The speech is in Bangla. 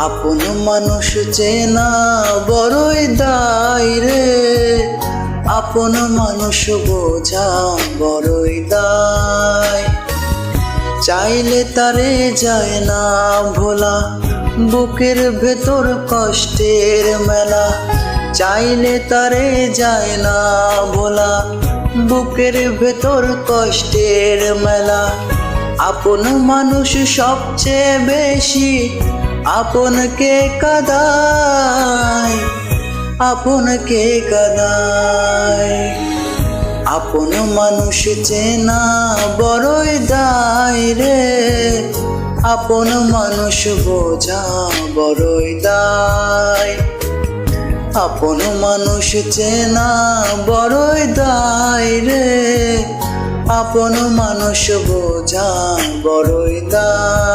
আপন মানুষ চেনা বড়ই দায় রে। আপন মানুষ বোঝা বড়ই দায়। চাইলে তারে যায় না ভোলা, বুকের ভেতর কষ্টের মেলা। চাইলে তারে যায় না ভোলা, বুকের ভেতর কষ্টের মেলা। আপন মানুষ সবচেয়ে বেশি আপনকে কাদায় আপনকে কাদায়? আপন মানুষ চেনা বড়ই দায় রে, আপন মানুষ বোঝা বড়ই দায়। আপন মানুষ চেনা বড়ই দায় রে, আপন মানুষ বোঝা বড়ই দায়।